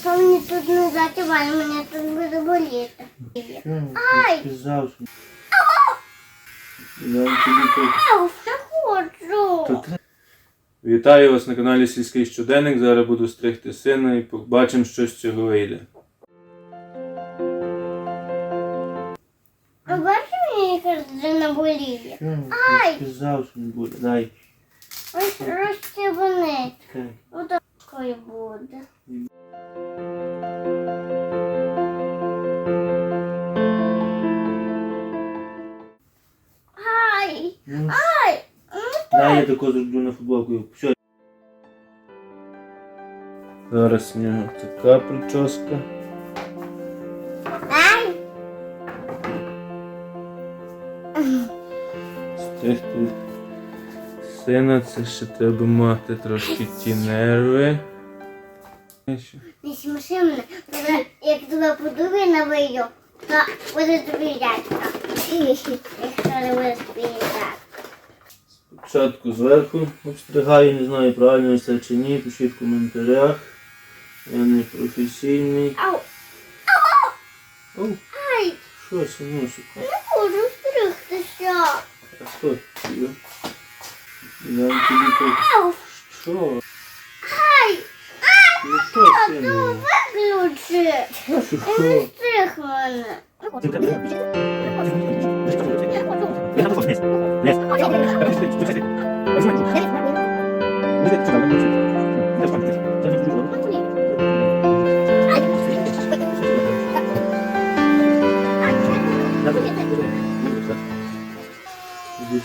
що мені тут не затіває, мене тут буде боліти. Ай! Сказав, що... Я тобі тут. Ау, не хочу. Вітаю вас на каналі Сільський щоденник. Зараз буду стригти сина і побачимо, що з цього вийде. А бачиш, мені картина боліє? Ай! Сказав, що не буде. Дай. Ось. Чекай. Отакою буде. Ай! Ну, Ай! Дай я тако зроблю на футболку. Все. Зараз в нього така прическа. Ай! Стригти сина, це ще треба мати трошки ті нерви. Не сміши мене. Як тебе подує на вию, то буде тобі дядька. Якщо не буде тобі дядька. Спочатку зверху обстригаю, не знаю правильно це чи ні, пишіть в коментарях. Я не професійний. Ау! Ау! Оу, Ай! що синусик? Не можу стригтися. А що? Я тобі. Ау! Що? Ай! Ну що, сину? Виключи! Не що? стриг мене.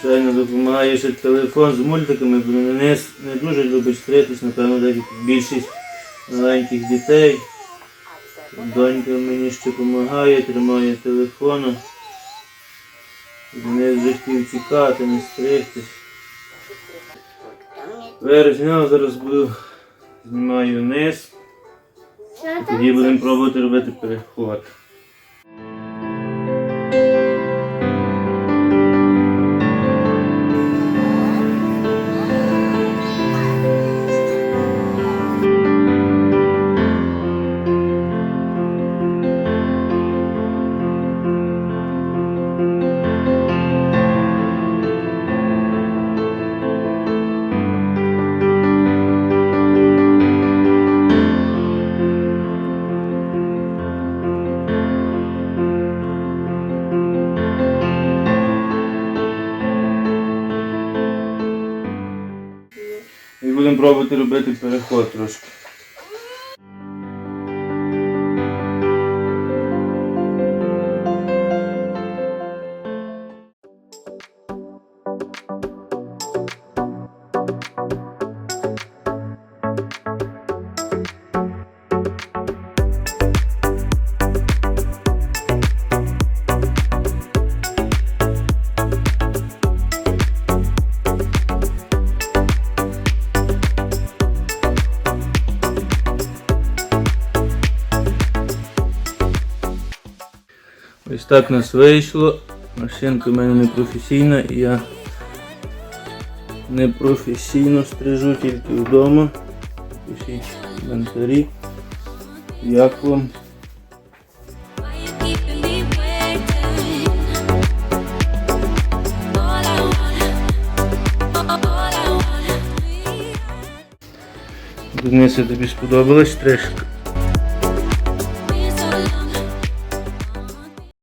Звичайно, допомагає ще телефон з мультиками, бо не, не дуже любить стритись, напевно, так як більшість маленьких дітей. Донька мені ще допомагає, тримає телефон. Не вже хотів тікати, не стригтись. Зняв, зараз буду знімаю вниз. Що Тоді будемо пробувати робити переход. І будемо пробувати робити переход трошки. Ось так нас вийшло. Машинка в мене не професійна і я не професійно стрижу тільки вдома. Пишіть коментарі. Як вам? Дениса, тобі сподобалась стрижка?